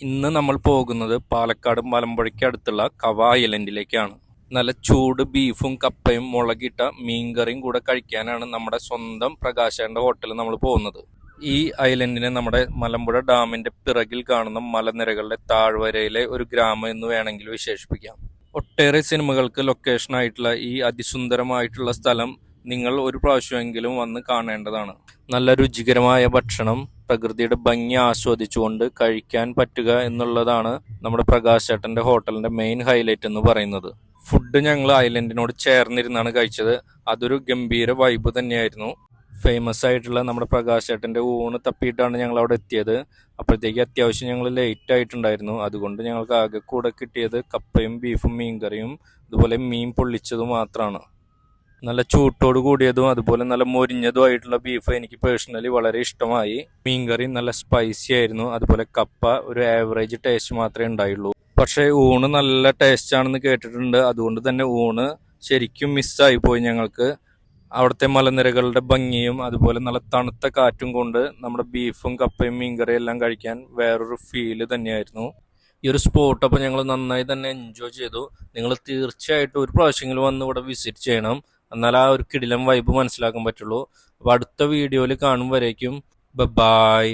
ഇന്ന് നമ്മൾ പോകുന്നത് പാലക്കാട് മലമ്പുഴയ്ക്ക് അടുത്തുള്ള കവ ഐലൻഡിലേക്കാണ്. നല്ല ചൂട് ബീഫും കപ്പയും മുളകിട്ട മീൻകറിയും കൂടെ കഴിക്കാനാണ് നമ്മുടെ സ്വന്തം പ്രകാശന്റെ ഹോട്ടലിൽ നമ്മൾ പോകുന്നത്. ഈ ഐലൻഡിനെ നമ്മുടെ മലമ്പുഴ ഡാമിന്റെ പിറകിൽ കാണുന്ന മലനിരകളുടെ താഴ്വരയിലെ ഒരു ഗ്രാമം എന്ന് വേണമെങ്കിൽ വിശേഷിപ്പിക്കാം. ഒട്ടേറെ സിനിമകൾക്ക് ലൊക്കേഷൻ ആയിട്ടുള്ള ഈ അതിസുന്ദരമായിട്ടുള്ള സ്ഥലം നിങ്ങൾ ഒരു പ്രാവശ്യമെങ്കിലും വന്ന് കാണേണ്ടതാണ്. നല്ല രുചികരമായ ഭക്ഷണം പ്രകൃതിയുടെ ഭംഗി ആസ്വദിച്ചുകൊണ്ട് കഴിക്കാൻ പറ്റുക എന്നുള്ളതാണ് നമ്മുടെ പ്രകാശ് ചേട്ടന്റെ ഹോട്ടലിന്റെ മെയിൻ ഹൈലൈറ്റ് എന്ന് പറയുന്നത്. ഫുഡ് ഞങ്ങൾ ഐലൻഡിനോട് ചേർന്നിരുന്നാണ് കഴിച്ചത്. അതൊരു ഗംഭീര വൈബ് തന്നെയായിരുന്നു. ഫേമസ് ആയിട്ടുള്ള നമ്മുടെ പ്രകാശ് ചേട്ടന്റെ ഊണ് തപ്പിയിട്ടാണ് ഞങ്ങൾ അവിടെ എത്തിയത്. അപ്പോഴത്തേക്ക് അത്യാവശ്യം ഞങ്ങൾ ലേറ്റ് ആയിട്ടുണ്ടായിരുന്നു. അതുകൊണ്ട് ഞങ്ങൾക്ക് ആകെ കൂടെ കിട്ടിയത് കപ്പയും ബീഫും മീൻകറിയും അതുപോലെ മീൻ പൊള്ളിച്ചതും മാത്രമാണ് നല്ല ചൂട്ടോട് കൂടിയതും അതുപോലെ നല്ല മൊരിഞ്ഞതുമായിട്ടുള്ള ബീഫ് എനിക്ക് പേഴ്സണലി വളരെ ഇഷ്ടമായി. മീൻകറി നല്ല സ്പൈസി ആയിരുന്നു. അതുപോലെ കപ്പ ഒരു ആവറേജ് ടേസ്റ്റ് മാത്രമേ ഉണ്ടായുള്ളൂ. പക്ഷേ ഊണ് നല്ല ടേസ്റ്റ് ആണെന്ന് കേട്ടിട്ടുണ്ട്. അതുകൊണ്ട് തന്നെ ഊണ് ശരിക്കും മിസ്സായി പോയി ഞങ്ങൾക്ക്. അവിടുത്തെ മലനിരകളുടെ ഭംഗിയും അതുപോലെ നല്ല തണുത്ത കാറ്റും കൊണ്ട് നമ്മുടെ ബീഫും കപ്പയും മീൻകറിയും എല്ലാം കഴിക്കാൻ വേറൊരു ഫീൽ തന്നെയായിരുന്നു. ഈ ഒരു സ്പോട്ട് അപ്പോൾ ഞങ്ങൾ നന്നായി തന്നെ എൻജോയ് ചെയ്തു. നിങ്ങൾ തീർച്ചയായിട്ടും ഒരു പ്രാവശ്യമെങ്കിലും വന്ന് ഇവിടെ വിസിറ്റ് ചെയ്യണം. എന്നാൽ ആ ഒരു കിടിലം വൈബ് മനസ്സിലാക്കാൻ പറ്റുള്ളൂ. അപ്പോൾ അടുത്ത വീഡിയോയിൽ കാണും വരേക്കും. ബൈ